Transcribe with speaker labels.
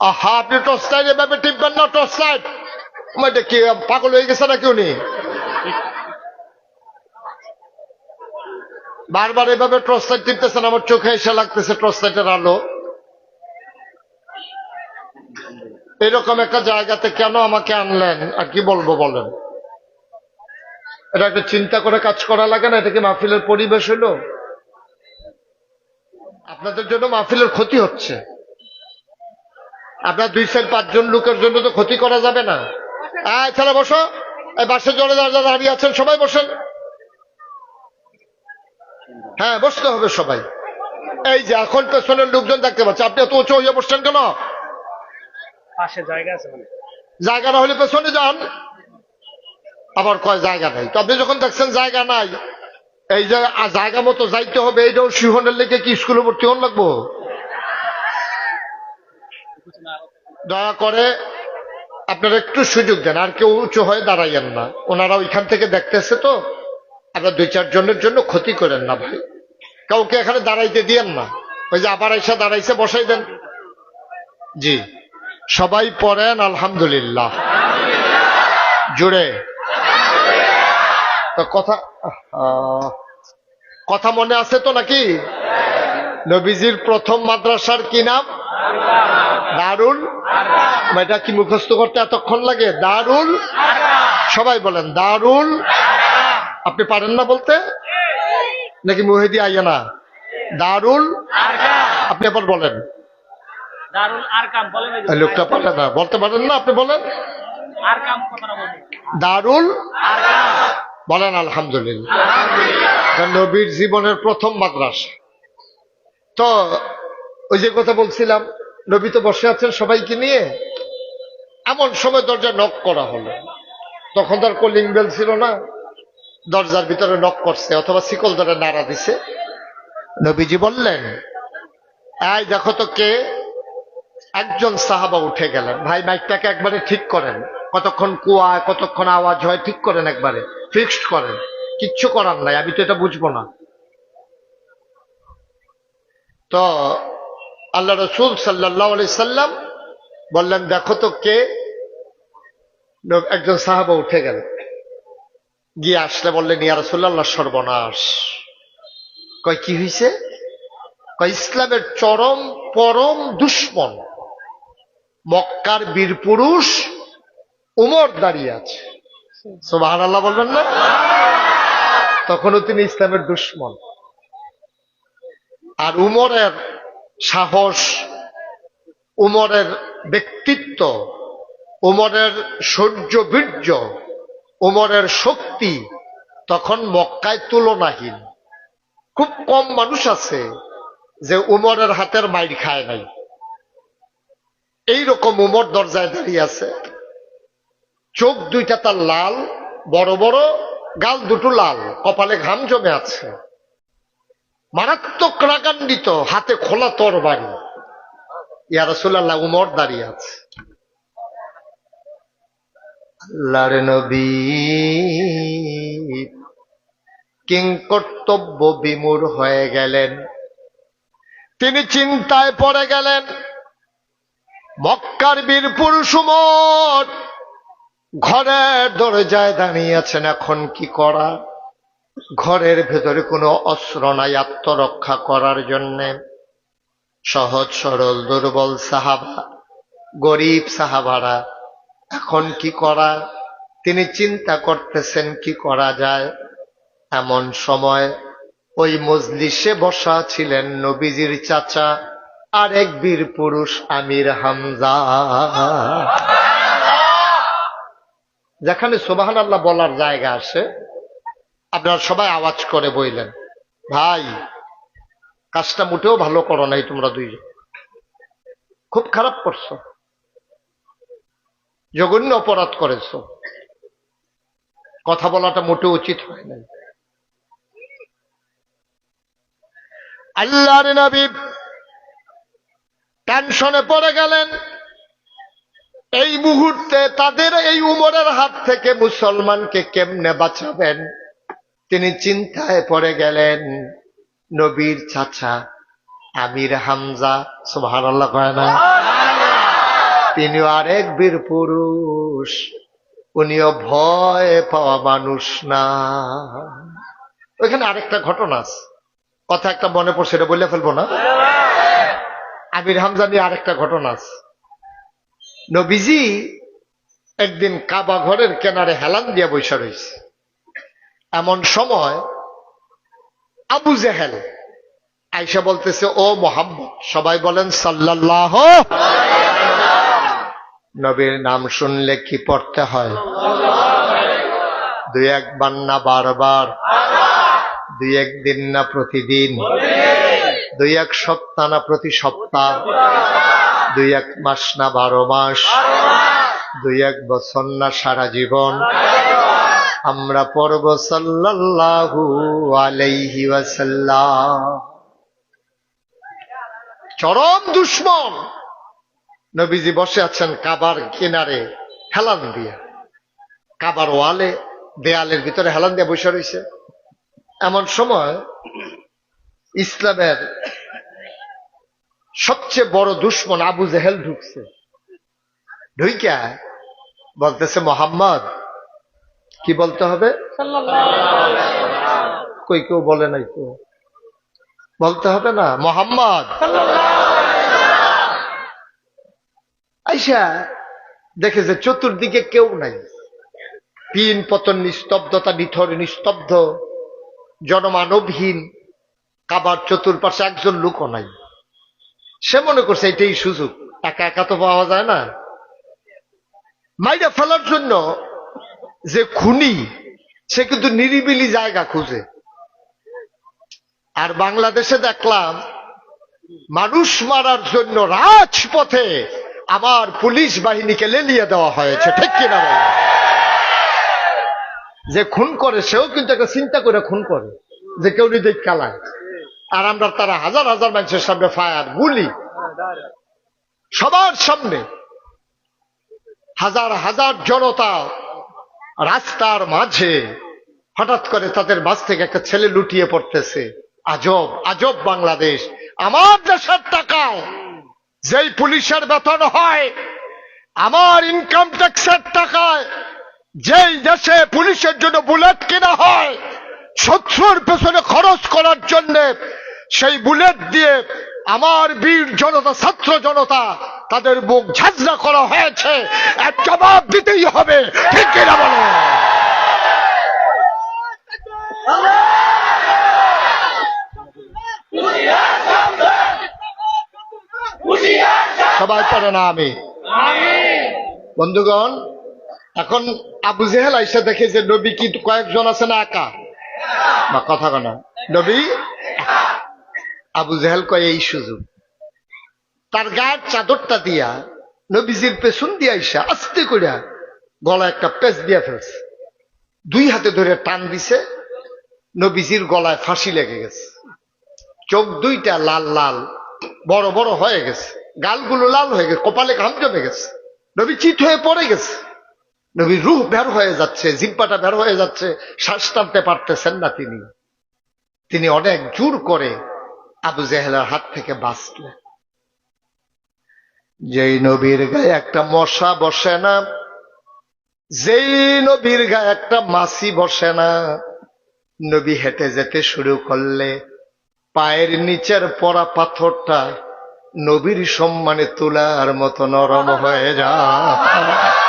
Speaker 1: আপনি torch light, এভাবে টিপবেন না টর্চ লাইট। কি পাগল হয়ে গেছে নাকি উনি? বারবার এভাবে টর্চ লাইট টিপতেছেন, আমার চোখে এসে লাগতেছে টর্চ লাইটের আলো। এরকম একটা জায়গাতে কেন আমাকে আনলেন? আর কি বলব বলেন? এটা একটা চিন্তা করে কাজ করা লাগে না, এটা কি মাহফিলের পরিবেশ হলো আপনাদের জন্য মাহফিলের ক্ষতি হচ্ছে। আপনার দুই চার পাঁচজন লোকের জন্য তো ক্ষতি করা যাবে না। আয় তাহলে বসো। এই বাসে জলে যারা দাঁড়িয়ে আছেন সবাই বসেন। হ্যাঁ বসতে হবে সবাই। এই যে এখন পেছনের লোকজন দেখতে পাচ্ছে। আপনি এত উঁচু হয়ে বসছেন কেন?
Speaker 2: পাশে জায়গা আছে মানে।
Speaker 1: জায়গা না হলে পেছনে যান। আবার কয় জায়গা নাই? তো আপনি যখন দেখছেন জায়গা নাই এই যে জায়গা মতো যাইতে হবে এইটাও শিহনের লেগে কি স্কুলে ভর্তি হন লাগবো? দয়া করে আপনারা একটু সুযোগ দেন, আর কেউ উঁচু হয়ে দাঁড়াইয়েন না। ওনারা ওইখান থেকে দেখতেছে তো, আপনার দুই চারজনের জন্য ক্ষতি করেন না ভাই। কাউকে এখানে দাঁড়াইতে দিয়েন না। ওই যে আবার এসে দাঁড়াইছে, বসাই দেন। জি। সবাই পড়েন, আলহামদুলিল্লাহ। জুড়ে। তো কথা কথা মনে আছে তো নাকি? নবীজির প্রথম মাদ্রাসার কি নাম? দারুল এটা কি মুখস্থ করতে এতক্ষণ লাগে? দারুল সবাই বলেন দারুল আপনি পারেন না বলতে? নাকি মুহিদি আইয়া না? দারুল আপনি আবার বলেন। লোকটা পারে না। বলতে পারেন না আপনি বলেন? দারুল বলেন। আলহামদুলিল্লাহ। নবীর জীবনের প্রথম মাদ্রাসা। তো, ওই যে কথা বলছিলাম, নবী তো বসে আছেন সবাইকে নিয়ে। এমন সময় দরজা নক করা হলো। তখন তার কলিং বেল ছিল না। দরজার ভিতরে নক করছে, অথবা শিকল ধরে নাড়া দিছে। নবীজি বললেন, এই দেখো তো কে? একজন সাহাবা উঠে গেলেন। ভাই মাইকটাকে একবারে ঠিক করেন। কতক্ষণ কুয়া কতক্ষণ আওয়াজ হয়, ঠিক করেন একবারে। ফিক্সড করেন। কিচ্ছু করার নাই, আমি তো এটা বুঝব না। তো আল্লাহ রসুল সাল্লাহ আলি সাল্লাম বললেন, দেখো তো কে? একজন সাহাবা উঠে গেল। গিয়ে আসলে বললেন, ইয়া রসুল্লাহ সর্বনাশ। কয়, কি হয়েছে কয়, ইসলামের চরম পরম দুশ্মন, মক্কার বীর পুরুষ উমর দাঁড়িয়ে আছে। আল্লাহ বলবেন না? তখনও তিনি ইসলামের দুশ্মন। আর উমরের সাহস, উমরের ব্যক্তিত্ব, উমরের সৌর্য বীর্য, উমরের শক্তি তখন মক্কায় তুলনাহীন। খুব কম মানুষ আছে যে উমরের হাতের মাইর খায় নাই। এইরকম উমর দরজায় দাঁড়িয়ে আছে। চোখ দুইটা তার লাল, বড় বড়, গাল দুটো লাল, কপালে ঘাম জমে আছে। মারাত্মক রাগান্বিত, হাতে খোলা তরবারি ইয়া রাসূলুল্লাহ, উমর দাঁড়িয়ে আছে। আল্লাহর নবী কিং কর্তব্য বিমূর হয়ে গেলেন। তিনি চিন্তায় পড়ে গেলেন, মক্কার বীর পুরুষ উমর ঘরের দরজায় দাঁড়িয়ে আছেন, এখন কি করা? ঘরের ভেতরে কোনো অস্ত্র নাই আত্মরক্ষা করার জন্যে। সহজ, সরল, দুর্বল সাহাবা, গরিব সাহাবারা, এখন কি করা? তিনি চিন্তা করতেছেন, কি করা যায়? এমন সময় ওই মজলিসে বসা ছিলেন নবীজির চাচা আরেক বীর পুরুষ আমির হামজা। যেখানে সোবাহান আল্লাহ বলার জায়গা আছে আপনারা সবাই আওয়াজ করে বইলেন। ভাই, কাজটা মোটেও ভালো করো নাই তোমরা দুইজন খুব খারাপ করছ। জঘন্য অপরাধ করেছ। কথা বলাটা মোটেও উচিত হয় নাই। আল্লাহর টেনশনে পড়ে গেলেন। এই মুহূর্তে তাদের এই উমরের হাত থেকে মুসলমানকে কেমনে বাঁচাবেন? তিনি চিন্তায় পড়ে গেলেন নবীর চাচা আমির হামজা সুবহানাল্লাহ কয় না? তিনিও আরেক বীর পুরুষ উনিও ভয় পাওয়া মানুষ না। ওইখানে আরেকটা ঘটনা আছে। কথা একটা মনে পড়ছে এটা বললে ফেলব না? আমির হামজা নিয়ে আরেকটা ঘটনা আছে। নবীজি একদিন কাবা ঘরের কেনারে হেলান দিয়া বৈশা রয়েছে এমন সময় আবু জেহেল আইসা বলতেছে, ও মোহাম্মদ, সবাই বলেন সাল্লাল্লাহ নবীর নাম শুনলে কি পড়তে হয়? দুই একবার না বারবার? দুই একদিন না প্রতিদিন? দুই এক সপ্তাহ না প্রতি সপ্তাহ? দুই এক মাস না বারো মাস? দুই এক বছর না সারা জীবন? আমরা পড়ব সাল্লাল্লাহু আলাইহি ওয়াসাল্লাম। চরম দুশ্মন। নবীজি বসে আছেন কাবার কিনারে হেলান দিয়া। কাবার ওয়ালে, দেয়ালের ভিতরে হেলান দিয়ে বসে রয়েছে এমন সময় ইসলামের সবচেয়ে বড় দুশ্মন আবু জেহেল ঢুকছে। ঢুইকা বলতেছে, মোহাম্মদ কি বলতে হবে? কই কেউ বলে নাই তো। বলতে হবে না? মোহাম্মদ। আইসা, দেখে যে চতুর্দিকে কেউ নাই। পিন পতন নিস্তব্ধতা, নিথর, নিস্তব্ধ, জনমানবহীন, কাবার চতুর্পাশে একজন লোকও নাই। সে মনে করছে এটাই সুযোগ। একা একা তো পাওয়া যায় না। মাইরা ফেলার জন্য যে খুনি, সে কিন্তু নিরিবিলি জায়গা খুঁজে। আর বাংলাদেশে দেখলাম, মানুষ মারার জন্য রাজপথে আমার পুলিশ বাহিনীকে লেলিয়ে দেওয়া হয়েছে, ঠিক কিনা? যে খুন করে, সেও কিন্তু একটা চিন্তা করে খুন করে, যে কেউ নিজে কালায়। আর আমরা তারা হাজার হাজার মানুষের সামনে ফায়ার গুলি। সবার সামনে হাজার হাজার জনতা রাস্তার মাঝে হঠাৎ করে তাদের বাস থেকে একটা ছেলে লুটিয়ে পড়তেছে। আজব আজব বাংলাদেশ। আমার দেশের টাকায় যেই পুলিশের বেতন হয়, আমার ইনকাম ট্যাক্সের টাকায় যেই দেশে পুলিশের জন্য বুলেট কেনা হয়, শত্রুর পেছনে খরচ করার জন্য সেই বুলেট দিয়ে আমার বীর জনতা, ছাত্র জনতা তাদের মুখ ঝাঁঝরা করা হয়েছে। এক জবাব দিতেই হবে। ঠিক কিনা বলো? সবাই পড়ে না আমি? বন্ধুগণ, এখন আবু জেহেল আইসা দেখে যে নবী কি কয়েকজন আছে না একা? বা কথা কেনা নবী, আবু জেহেল কয়, এই সুযোগ। তার গায়ের চাদরটা দিয়া নবীজির পেছন দিয়া আইসা আস্তে করিয়া গলা একটা পেঁচ দিয়া ফেলছে। দুই হাতে ধরে টান দিছে, নবীজির গলায় ফাঁসি লেগে গেছে। চোখ দুইটা লাল লাল, বড় বড় হয়ে গেছে। গালগুলো লাল হয়ে গেছে, কপালে ঘাম জমে গেছে। নবী চিত হয়ে পড়ে গেছে। নবীর রুহ বের হয়ে যাচ্ছে, জিব্বাটা বের হয়ে যাচ্ছে, শ্বাস টানতে পারতেছেন না তিনি। তিনি অনেক জোর করে আবু জেহেলের হাত থেকে বাঁচলেন। যেই নবীর গায়ে একটা মশা বসে না, যেই নবীর গায়ে একটা মাছি বসে না, নবী হেঁটে যেতে শুরু করলে পায়ের নিচের পড়া পাথরটা নবীর সম্মানে তোলার মতো নরম হয়ে যায়।